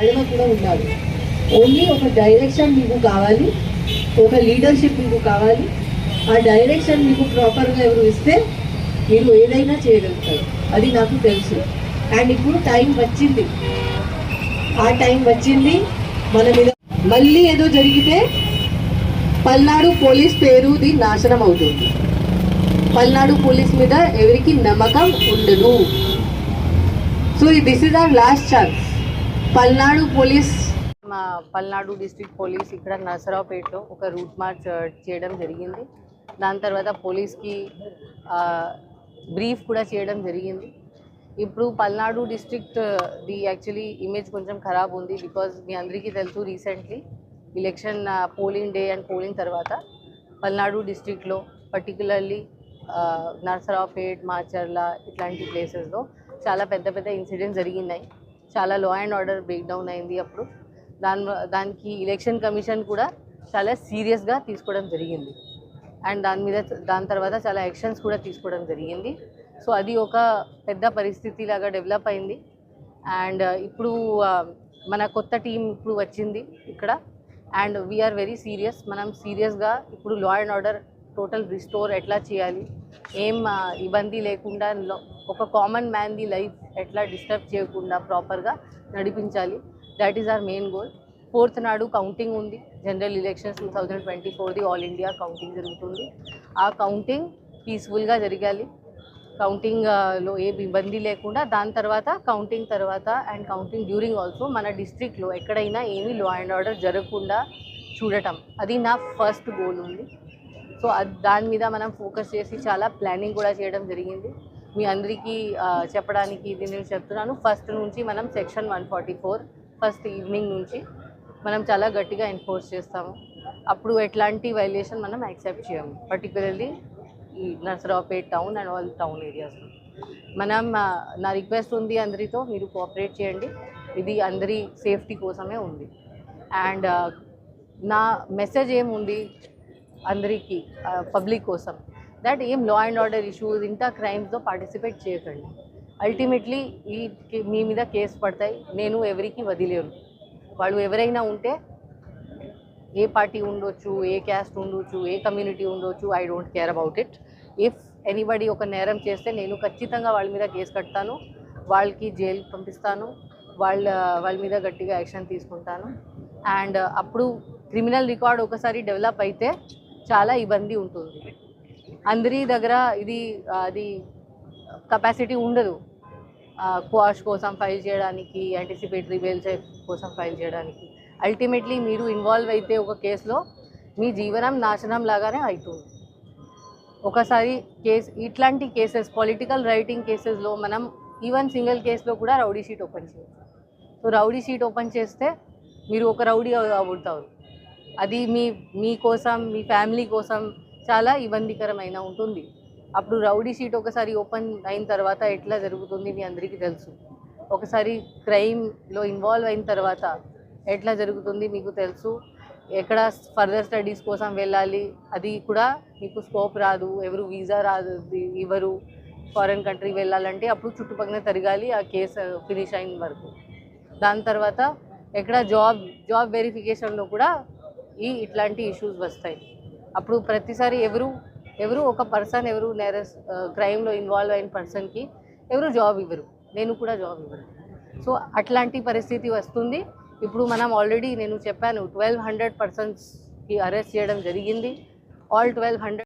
అడవ కూడా ఉండాలి ఓన్లీ ఒక డైరెక్షన్ మీకు కావాలి ఒక లీడర్షిప్ మీకు కావాలి. ఆ డైరెక్షన్ మీకు ప్రాపర్గా ఎవరు ఇస్తే మీరు ఏదైనా చేయగలుగుతారు. అది నాకు తెలుసు. అండ్ ఇప్పుడు టైం వచ్చింది. ఆ టైం వచ్చింది మన మీద మళ్ళీ ఏదో జరిగితే పల్నాడు పోలీస్ పేరుది నాశనం అవుతుంది. పల్నాడు పోలీస్ మీద ఎవరికి నమ్మకం ఉండదు. So this is our last chance Palnadu police మా పల్నాడు డిస్ట్రిక్ట్ పోలీస్ ఇక్కడ నరసరావుపేటలో ఒక రూట్ మార్చ్ చేయడం జరిగింది. దాని తర్వాత పోలీస్కి బ్రీఫ్ కూడా చేయడం జరిగింది. ఇప్పుడు Palnadu district the actually image కొంచెం ఖరాబ్ ఉంది బికాజ్ మీ అందరికీ తెలుసు recently election polling day and polling తర్వాత పల్నాడు డిస్ట్రిక్ట్లో పర్టికులర్లీ నర్సరావుపేట్ మాచర్ల ఇట్లాంటి ప్లేసెస్లో చాలా పెద్ద పెద్ద ఇన్సిడెంట్స్ జరిగినాయి. చాలా law and order break down అయింది అప్పుడు. దాని దానికి ఎలక్షన్ కమిషన్ కూడా చాలా సీరియస్గా తీసుకోవడం జరిగింది. అండ్ దాని మీద దాని తర్వాత చాలా యాక్షన్స్ కూడా తీసుకోవడం జరిగింది. సో అది ఒక పెద్ద పరిస్థితి లాగా డెవలప్ అయింది. అండ్ uh, ఇప్పుడు uh, మన కొత్త టీం ఇప్పుడు వచ్చింది ఇక్కడ. అండ్ వీఆర్ వెరీ సీరియస్ మనం సీరియస్గా ఇప్పుడు law and order total restore ఎట్లా చేయాలి? ఏం ఇబ్బంది లేకుండా ఒక కామన్ మ్యాన్ది లైఫ్ ఎట్లా డిస్టర్బ్ చేయకుండా ప్రాపర్గా నడిపించాలి. That is our main goal fourth నాడు కౌంటింగ్ ఉంది. General elections two thousand twenty ఫోర్ది all India counting జరుగుతుంది. ఆ కౌంటింగ్ పీస్ఫుల్గా జరగాలి. కౌంటింగ్లో ఏ ఇబ్బంది లేకుండా దాని తర్వాత కౌంటింగ్ తర్వాత అండ్ కౌంటింగ్ డ్యూరింగ్ ఆల్సో మన డిస్ట్రిక్ట్లో ఎక్కడైనా ఏమీ లా అండ్ ఆర్డర్ జరగకుండా చూడటం. అది నా ఫస్ట్ గోల్ ఉంది. సో అది దాని మీద మనం ఫోకస్ చేసి చాలా ప్లానింగ్ కూడా చేయడం జరిగింది. మీ అందరికీ చెప్పడానికి ఇది నేను చెప్తున్నాను. ఫస్ట్ నుంచి మనం section one forty four first evening నుంచి మనం చాలా గట్టిగా ఎన్ఫోర్స్ చేస్తాము. అప్పుడు ఎట్లాంటి వైలేషన్ మనం యాక్సెప్ట్ చేయము. పర్టికులర్లీ ఈ Narasaraopet town and all town ఏరియాస్లో మనం నా రిక్వెస్ట్ ఉంది అందరితో మీరు కోఆపరేట్ చేయండి. ఇది అందరి సేఫ్టీ కోసమే ఉంది. అండ్ నా మెసేజ్ ఏముంది? అందరికీ పబ్లిక్ కోసం. దట్ ఏం లా అండ్ ఆర్డర్ ఇష్యూస్ ఇంత క్రైమ్స్లో పార్టిసిపేట్ చేయకండి. అల్టిమేట్లీ ఈ మీ మీద కేసు పడతాయి. నేను ఎవరికి వదిలేను. వాళ్ళు ఎవరైనా ఉంటే ఏ పార్టీ ఉండొచ్చు ఏ క్యాస్ట్ ఉండొచ్చు ఏ కమ్యూనిటీ ఉండొచ్చు I don't care about it if anybody ఒక నేరం చేస్తే నేను ఖచ్చితంగా వాళ్ళ మీద కేసు కడతాను వాళ్ళకి జైలు పంపిస్తాను వాళ్ళ వాళ్ళ మీద గట్టిగా యాక్షన్ తీసుకుంటాను. అండ్ అప్పుడు క్రిమినల్ రికార్డ్ ఒకసారి డెవలప్ అయితే చాలా ఇబ్బంది ఉంటుంది. అందరి దగ్గర ఇది అది కెపాసిటీ ఉండదు. క్వాష్ కోసం ఫైల్ చేయడానికి యాంటిసిపేటరీ బెయిల్ కోసం ఫైల్ చేయడానికి. అల్టిమేట్లీ మీరు ఇన్వాల్వ్ అయితే ఒక కేసులో మీ జీవనం నాశనం లాగానే అవుతుంది ఒకసారి కేస్ ఇట్లాంటి కేసెస్ పొలిటికల్ రైటింగ్ కేసెస్లో మనం ఈవెన్ సింగిల్ కేసులో కూడా రౌడీ షీట్ ఓపెన్ చేయొచ్చు సో రౌడీ షీట్ ఓపెన్ చేస్తే మీరు ఒక రౌడీ అవుతారు. అది మీ మీ కోసం మీ ఫ్యామిలీ కోసం చాలా ఇబ్బందికరమైన ఉంటుంది. అప్పుడు రౌడీ షీట్ ఒకసారి ఓపెన్ అయిన తర్వాత ఎట్లా జరుగుతుంది మీ అందరికీ తెలుసు. ఒకసారి క్రైమ్లో ఇన్వాల్వ్ అయిన తర్వాత ఎట్లా జరుగుతుంది మీకు తెలుసు. ఎక్కడ ఫర్దర్ స్టడీస్ కోసం వెళ్ళాలి అది కూడా మీకు స్కోప్ రాదు ఎవరు వీసా రాదు ఇవ్వరు ఫారెన్ కంట్రీ వెళ్ళాలంటే అప్పుడు చుట్టుపక్కల తిరగాలి ఆ కేసు ఫినిష్ అయిన వరకు. దాని తర్వాత ఎక్కడ జాబ్ జాబ్ వెరిఫికేషన్లో కూడా ఈ ఇట్లాంటి ఇష్యూస్ వస్తాయి. అప్పుడు ప్రతిసారి ఎవరు ఎవరు ఒక పర్సన్ ఎవరు నేరస్ క్రైమ్లో ఇన్వాల్వ్ అయిన పర్సన్కి ఎవరు జాబ్ ఇవ్వరు. నేను కూడా జాబ్ ఇవ్వరు సో అట్లాంటి పరిస్థితి వస్తుంది. ఇప్పుడు మనం ఆల్రెడీ నేను చెప్పాను ట్వెల్వ్ హండ్రెడ్ పర్సన్స్కి అరెస్ట్ చేయడం జరిగింది. All twelve hundred